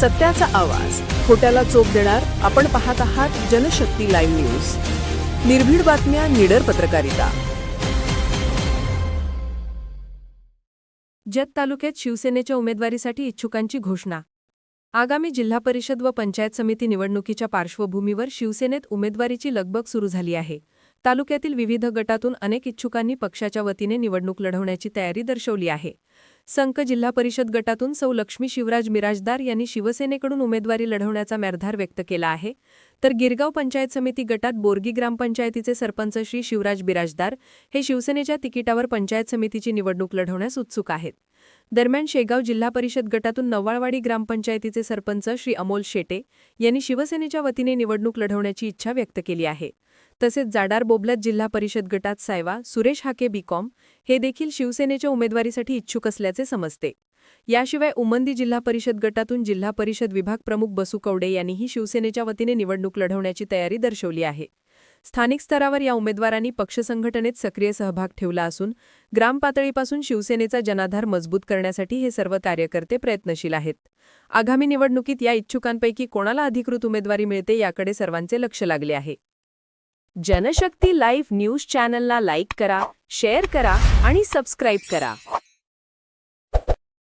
सत्याचा आवाज. खोट्याला चोप देणार आपण पाहत आहात जनशक्ती लाईव्ह न्यूज. निर्भीड बातम्या निडर पत्रकारिता. जत तालुक्यात शिवसेनेच्या उमेदवारीसाठी इच्छुकांची घोषणा. आगामी जिल्हा परिषद व पंचायत समिती निवडणुकीच्या पार्श्वभूमीवर शिवसेनेत उमेदवारीची लगबग सुरू झाली आहे. तालुक्यातील विविध गटातून अनेक इच्छुकांनी पक्षाच्या वतीने निवडणूक लढवण्याची तयारी दर्शवली आहे. संक जिल्हा परिषद गटातून सौ लक्ष्मी शिवराज मिराजदार यांनी शिवसेनेकडून उमेदवारी लढवण्याचा मेरधार व्यक्त केला आहे. तर गिरगाव पंचायत समिती गटात बोरगी ग्रामपंचायतीचे सरपंच श्री शिवराज बिराजदार हे शिवसेनेच्या तिकिटावर पंचायत समितीची निवडणूक लढवण्यास उत्सुक आहेत. दरम्यान शेगाव जिल्हा परिषद गटातून नव्वाळवाडी ग्रामपंचायतीचे सरपंच श्री अमोल शेटे यांनी शिवसेनेच्या वतीने निवडणूक लढवण्याची इच्छा व्यक्त केली आहे. तसेच जाडार बोबलत जिल्हा परिषद गटात सायवा सुरेश हाके बीकॉम हे देखील शिवसेनेच्या उमेदवारीसाठी इच्छुक असल्याचे समजते. याशिवाय उमंदी जिल्हा परिषद गटातून जिल्हा परिषद विभाग प्रमुख बसू कवडे यांनीही शिवसेनेच्या वतीने निवडणूक लढवण्याची तयारी दर्शवली आहे. स्थानिक स्तरावर या उमेदवारांनी पक्ष संघटनेत सक्रिय सहभाग ठेवला असून ग्रामपातळीपासून शिवसेनेचा जनाधार मजबूत करण्यासाठी हे सर्व कार्यकर्ते प्रयत्नशील आहेत. आगामी निवडणुकीत या इच्छुकांपैकी कोणाला अधिकृत उमेदवारी मिळते याकडे सर्वांचे लक्ष लागले आहे. जनशक्ती लाईव्ह न्यूज चॅनलला लाईक करा शेअर करा आणि सबस्क्राईब करा.